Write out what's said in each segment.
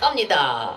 갑니다.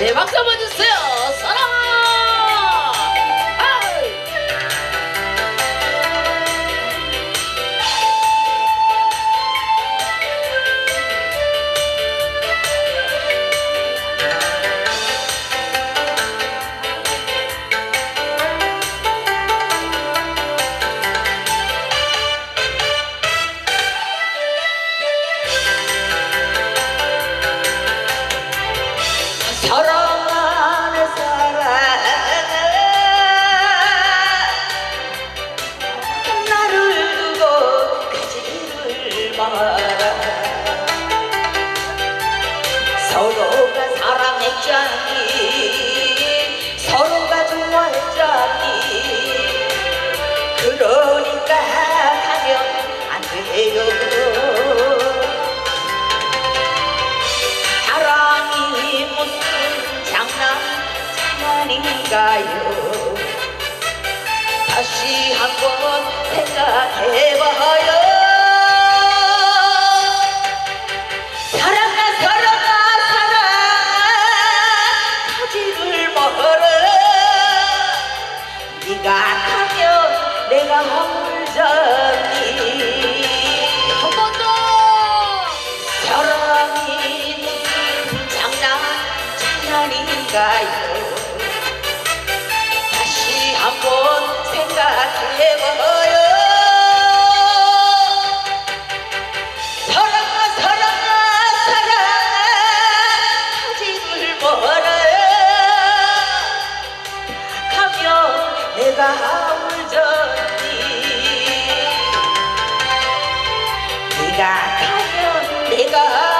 네 박수 한번 주세요. 사랑 아닌가요. 다시 한번 생각해봐요. 사랑아 사랑아 사랑아. 터지를 멀어. 네가 타면 내가 물자니 한번더. 사랑이 장난 장난인가요? 내가 울적니 네가 가면 내가